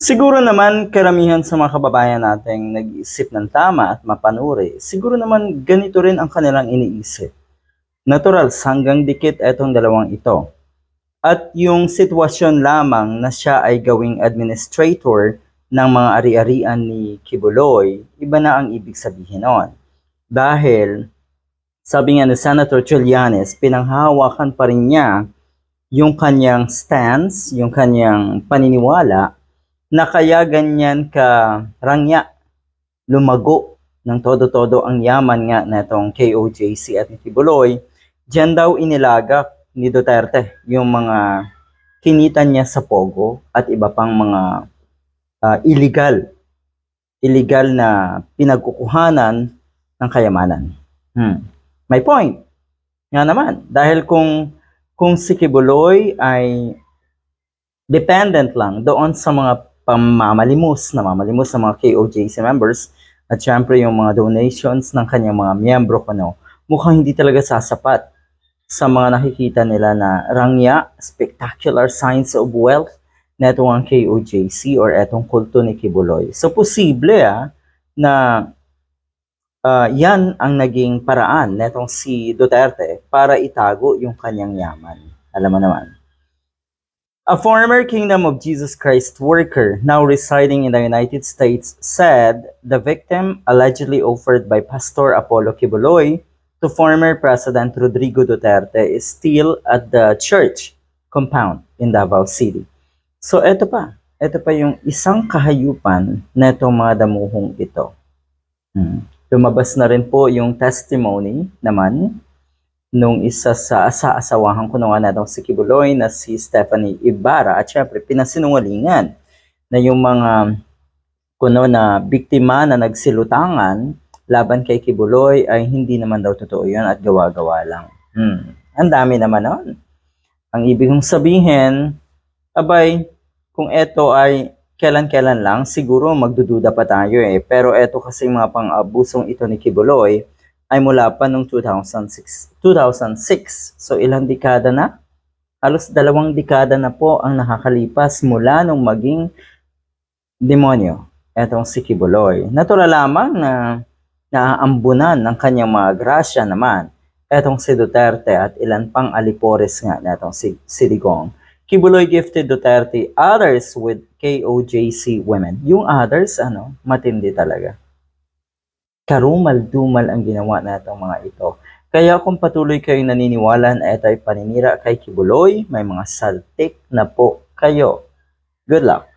Siguro naman karamihan sa mga kababayan nating nag-iisip ng tama at mapanuri, siguro naman ganito rin ang kanilang iniisip. Natural, hanggang dikit etong dalawang ito. At yung sitwasyon lamang na siya ay gawing administrator ng mga ari-arian ni Kibuloy, iba na ang ibig sabihin nun. Dahil, sabi nga ni Senator Trillanes, pinanghahawakan pa rin niya yung kanyang stance, yung kanyang paniniwala na kaya ganyan ka rangya, lumago ng todo-todo ang yaman nga na KOJC at ni Kibuloy, dyan daw inilagak ni Duterte yung mga kinita niya sa Pogo at iba pang mga ah, illegal, illegal na pinagkukuhanan ng kayamanan. Hmm. May point. Nga naman, dahil kung kung si Kibuloy ay dependent lang doon sa mga pamamalimos, na mamalimos ng mga KOJC members at syempre yung mga donations ng kanyang mga miyembro kuno, mukhang hindi talaga sasapat sa mga nakikita nila na rangya, spectacular signs of wealth na itong ang KOJC or etong kulto ni Kibuloy. So posible ah, na ah, yan ang naging paraan netong si Duterte para itago yung kanyang yaman. Alam mo naman. A former Kingdom of Jesus Christ worker now residing in the United States said the victim allegedly offered by Pastor Apollo Kibuloy to former President Rodrigo Duterte is still at the church compound in Davao City. So eto pa, eto pa yung isang kahayupan na itong mga damuhong ito. Hmm. Lumabas na rin po yung testimony naman nung isa sa asa-asawahan ko naman natong si Kibuloy na si Stephanie Ibarra at syempre pinasinungalingan na yung mga kuno na biktima na nagsilutangan laban kay Kibuloy ay hindi naman daw totoo yun at gawa-gawa lang. Hmm. Ang dami naman nun. Ang ibig kong sabihin, abay, kung eto ay kailan-kailan lang, siguro magdududa pa tayo eh. Pero eto kasi mga pang-abusong ito ni Kibuloy, ay mula pa noong 2006. 2006. So ilang dekada na? Halos dalawang dekada na po ang nakakalipas mula nung maging demonyo. Etong si Kibuloy. Natural lamang na naaambunan ng kanyang mga grasya naman. Etong si Duterte at ilan pang alipores nga na etong si, si Digong. Kibuloy gifted Duterte others with KOJC women. Yung others, ano, matindi talaga karumal-dumal ang ginawa natong mga ito. Kaya kung patuloy kayong naniniwala na ito ay paninira kay Kibuloy, may mga saltik na po kayo. Good luck!